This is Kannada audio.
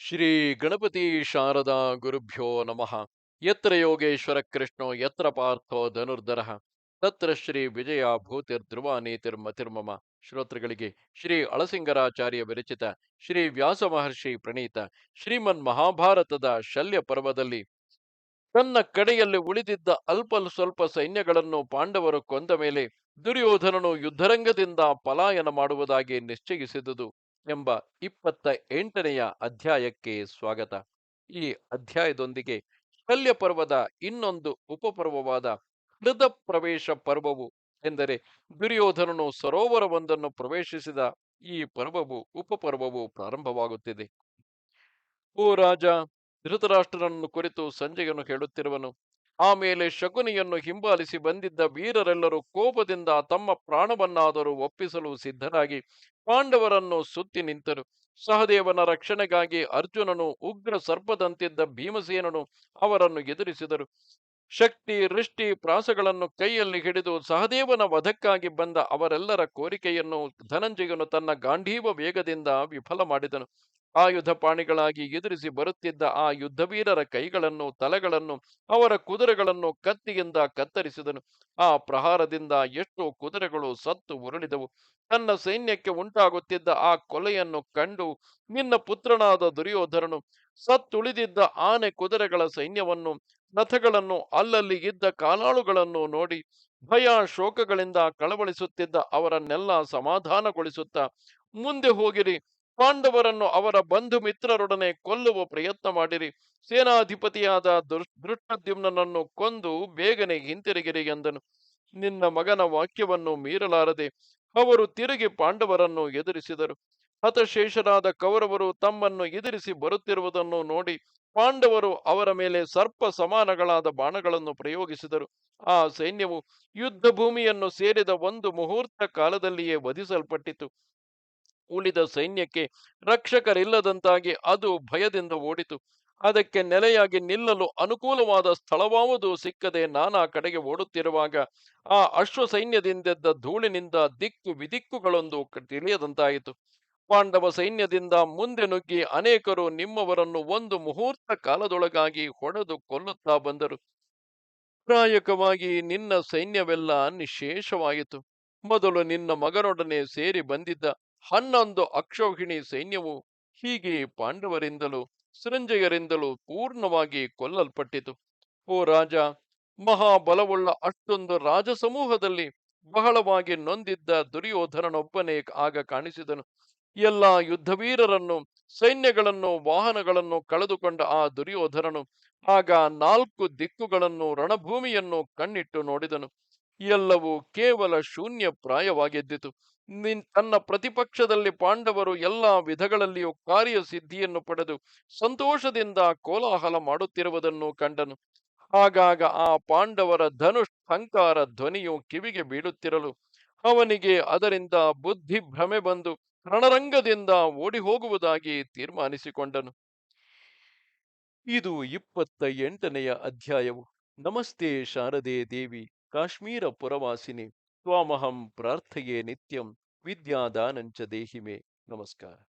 ಶ್ರೀ ಗಣಪತಿ ಶಾರದಾ ಗುರುಭ್ಯೋ ನಮಃ. ಯತ್ರ ಯೋಗೇಶ್ವರ ಕೃಷ್ಣೋ ಯತ್ರ ಪಾರ್ಥೋ ಧನುರ್ಧರ. ತತ್ರ ಶ್ರೀ ವಿಜಯ ಭೂತಿರ್ಧ್ರುವ ನೀತಿರ್ಮತಿರ್ಮಮ ಶ್ರೋತೃಗಳಿಗೆ ಶ್ರೀ ಅಳಸಿಂಗರಾಚಾರ್ಯ ವಿರಚಿತ ಶ್ರೀ ವ್ಯಾಸ ಮಹರ್ಷಿ ಪ್ರಣೀತ ಶ್ರೀಮನ್ ಮಹಾಭಾರತದ ಶಲ್ಯ ಪರ್ವದಲ್ಲಿ ತನ್ನ ಕಡೆಯಲ್ಲಿ ಉಳಿದಿದ್ದ ಅಲ್ಪ ಸ್ವಲ್ಪ ಸೈನ್ಯಗಳನ್ನು ಪಾಂಡವರು ಕೊಂದ ಮೇಲೆ ದುರ್ಯೋಧನನು ಯುದ್ಧರಂಗದಿಂದ ಪಲಾಯನ ಮಾಡುವುದಾಗಿ ನಿಶ್ಚಯಿಸಿದುದು. ಎಂಬ ಇಪ್ಪತ್ತ ಎಂಟನೆಯ ಅಧ್ಯಾಯಕ್ಕೆ ಸ್ವಾಗತ. ಈ ಅಧ್ಯಾಯದೊಂದಿಗೆ ಶಲ್ಯ ಪರ್ವದ ಇನ್ನೊಂದು ಉಪಪರ್ವವಾದ ಹೃದ ಪ್ರವೇಶ ಪರ್ವವು ಎಂದರೆ ದುರ್ಯೋಧನನು ಸರೋವರವೊಂದನ್ನು ಪ್ರವೇಶಿಸಿದ ಈ ಪರ್ವವು, ಉಪಪರ್ವವು ಪ್ರಾರಂಭವಾಗುತ್ತಿದೆ. ಓ ರಾಜ, ಧೃತರಾಷ್ಟ್ರನನ್ನು ಕುರಿತು ಸಂಜೆಯನ್ನು ಹೇಳುತ್ತಿರುವನು ಆಮೇಲೆ ಶಕುನಿಯನ್ನು ಹಿಂಬಾಲಿಸಿ ಬಂದಿದ್ದ ವೀರರೆಲ್ಲರೂ ಕೋಪದಿಂದ ತಮ್ಮ ಪ್ರಾಣವನ್ನಾದರೂ ಒಪ್ಪಿಸಲು ಸಿದ್ಧರಾಗಿ ಪಾಂಡವರನ್ನು ಸುತ್ತಿ ನಿಂತರು. ಸಹದೇವನ ರಕ್ಷಣೆಗಾಗಿ ಅರ್ಜುನನು ಉಗ್ರ ಸರ್ಪದಂತಿದ್ದ ಭೀಮಸೇನನು ಅವರನ್ನು ಎದುರಿಸಿದರು. ಶಕ್ತಿ ರಿಷ್ಟಿ ಪ್ರಾಸಗಳನ್ನು ಕೈಯಲ್ಲಿ ಹಿಡಿದು ಸಹದೇವನ ವಧಕ್ಕಾಗಿ ಬಂದ ಅವರೆಲ್ಲರ ಕೋರಿಕೆಯನ್ನು ಧನಂಜಯನು ತನ್ನ ಗಾಂಧೀವ ವೇಗದಿಂದ ವಿಫಲ ಮಾಡಿದನು. ಆಯುಧ ಪಾಣಿಗಳಾಗಿ ಎದುರಿಸಿ ಬರುತ್ತಿದ್ದ ಆ ಯುದ್ಧವೀರರ ಕೈಗಳನ್ನು, ತಲೆಗಳನ್ನು, ಅವರ ಕುದುರೆಗಳನ್ನು ಕತ್ತಿಯಿಂದ ಕತ್ತರಿಸಿದನು. ಆ ಪ್ರಹಾರದಿಂದ ಎಷ್ಟೋ ಕುದುರೆಗಳು ಸತ್ತು ಉರುಳಿದವು. ತನ್ನ ಸೈನ್ಯಕ್ಕೆ ಉಂಟಾಗುತ್ತಿದ್ದ ಆ ಕೊಲೆಯನ್ನು ಕಂಡು ನಿನ್ನ ಪುತ್ರನಾದ ದುರ್ಯೋಧನನು ಸತ್ತುಳಿದಿದ್ದ ಆನೆ ಕುದುರೆಗಳ ಸೈನ್ಯವನ್ನು ರಥಗಳನ್ನು ಅಲ್ಲಲ್ಲಿ ಇದ್ದ ಕಾಲಾಳುಗಳನ್ನು ನೋಡಿ ಭಯ ಶೋಕಗಳಿಂದ ಕಳವಳಿಸುತ್ತಿದ್ದ ಅವರನ್ನೆಲ್ಲ ಸಮಾಧಾನಗೊಳಿಸುತ್ತಾ, ಮುಂದೆ ಹೋಗಿರಿ, ಪಾಂಡವರನ್ನು ಅವರ ಬಂಧು ಮಿತ್ರರೊಡನೆ ಕೊಲ್ಲುವ ಪ್ರಯತ್ನ ಮಾಡಿರಿ, ಸೇನಾಧಿಪತಿಯಾದ ದೃಷ್ಟದ್ಯುಮ್ನನ್ನು ಕೊಂದು ಬೇಗನೆ ಹಿಂತಿರುಗಿರಿ ಎಂದನು. ನಿನ್ನ ಮಗನ ವಾಕ್ಯವನ್ನು ಮೀರಲಾರದೆ ಅವರು ತಿರುಗಿ ಪಾಂಡವರನ್ನು ಎದುರಿಸಿದರು. ಹತಶೇಷರಾದ ಕೌರವರು ತಮ್ಮನ್ನು ಎದುರಿಸಿ ಬರುತ್ತಿರುವುದನ್ನು ನೋಡಿ ಪಾಂಡವರು ಅವರ ಮೇಲೆ ಸರ್ಪ ಸಮಾನಗಳಾದ ಬಾಣಗಳನ್ನು ಪ್ರಯೋಗಿಸಿದರು. ಆ ಸೈನ್ಯವು ಯುದ್ಧ ಭೂಮಿಯನ್ನು ಸೇರಿದ ಒಂದು ಮುಹೂರ್ತ ಕಾಲದಲ್ಲಿಯೇ ವಧಿಸಲ್ಪಟ್ಟಿತು. ಉಳಿದ ಸೈನ್ಯಕ್ಕೆ ರಕ್ಷಕರಿಲ್ಲದಂತಾಗಿ ಅದು ಭಯದಿಂದ ಓಡಿತು. ಅದಕ್ಕೆ ನೆಲೆಯಾಗಿ ನಿಲ್ಲಲು ಅನುಕೂಲವಾದ ಸ್ಥಳವಾವುದು ಸಿಕ್ಕದೆ ನಾನಾ ಕಡೆಗೆ ಓಡುತ್ತಿರುವಾಗ ಆ ಅಶ್ವ ಸೈನ್ಯದಿಂದೆದ್ದ ಧೂಳಿನಿಂದ ದಿಕ್ಕು ವಿದಿಕ್ಕುಗಳೊಂದು ತಿಳಿಯದಂತಾಯಿತು. ಪಾಂಡವ ಸೈನ್ಯದಿಂದ ಮುಂದೆ ನುಗ್ಗಿ ಅನೇಕರು ನಿಮ್ಮವರನ್ನು ಒಂದು ಮುಹೂರ್ತ ಕಾಲದೊಳಗಾಗಿ ಹೊಡೆದು ಕೊಲ್ಲುತ್ತಾ ಬಂದರು. ಪ್ರಾಯಕವಾಗಿ ನಿನ್ನ ಸೈನ್ಯವೆಲ್ಲ ನಿಶೇಷವಾಯಿತು. ಮೊದಲು ನಿನ್ನ ಮಗನೊಡನೆ ಸೇರಿ ಬಂದಿದ್ದ ಹನ್ನೊಂದು ಅಕ್ಷೋಹಿಣಿ ಸೈನ್ಯವು ಹೀಗೆ ಪಾಂಡವರಿಂದಲೂ ಸೃಂಜಯರಿಂದಲೂ ಪೂರ್ಣವಾಗಿ ಕೊಲ್ಲಲ್ಪಟ್ಟಿತು. ಓ ರಾಜ, ಮಹಾಬಲವುಳ್ಳ ಅಷ್ಟೊಂದು ರಾಜಸಮೂಹದಲ್ಲಿ ಬಹಳವಾಗಿ ನೊಂದಿದ್ದ ದುರ್ಯೋಧನನೊಬ್ಬನೇ ಆಗ ಕಾಣಿಸಿದನು. ಎಲ್ಲ ಯುದ್ಧವೀರರನ್ನು, ಸೈನ್ಯಗಳನ್ನು, ವಾಹನಗಳನ್ನು ಕಳೆದುಕೊಂಡ ಆ ದುರ್ಯೋಧನನು ಆಗ ನಾಲ್ಕು ದಿಕ್ಕುಗಳನ್ನು, ರಣಭೂಮಿಯನ್ನು ಕಣ್ಣಿಟ್ಟು ನೋಡಿದನು. ಎಲ್ಲವೂ ಕೇವಲ ಶೂನ್ಯ ಪ್ರಾಯವಾಗಿದ್ದಿತು ನಿನ್, ತನ್ನ ಪ್ರತಿಪಕ್ಷದಲ್ಲಿ ಪಾಂಡವರು ಎಲ್ಲ ವಿಧಗಳಲ್ಲಿಯೂ ಕಾರ್ಯಸಿದ್ಧಿಯನ್ನು ಪಡೆದು ಸಂತೋಷದಿಂದ ಕೋಲಾಹಲ ಮಾಡುತ್ತಿರುವುದನ್ನು ಕಂಡನು. ಆಗಾಗ ಆ ಪಾಂಡವರ ಧನುಷ್ ಹಂಕಾರ ಧ್ವನಿಯು ಕಿವಿಗೆ ಬೀಳುತ್ತಿರಲು ಅವನಿಗೆ ಅದರಿಂದ ಬುದ್ಧಿ ಭ್ರಮೆ ಬಂದು ರಣರಂಗದಿಂದ ಓಡಿ ಹೋಗುವುದಾಗಿ ತೀರ್ಮಾನಿಸಿಕೊಂಡನು. ಇದು ಇಪ್ಪತ್ತ ಎಂಟನೆಯ ಅಧ್ಯಾಯವು. ನಮಸ್ತೆ ಶಾರದೆ ದೇವಿ, ಕಾಶ್ಮೀರ ಪುರವಾಸಿನಿ, ತ್ವಾಮಹಂ ಪ್ರಾರ್ಥೆಯೇ ನಿತ್ಯಂ, ವಿದ್ಯಾದಾನಂಚ ದೇಹಿಮೆ. ನಮಸ್ಕಾರ.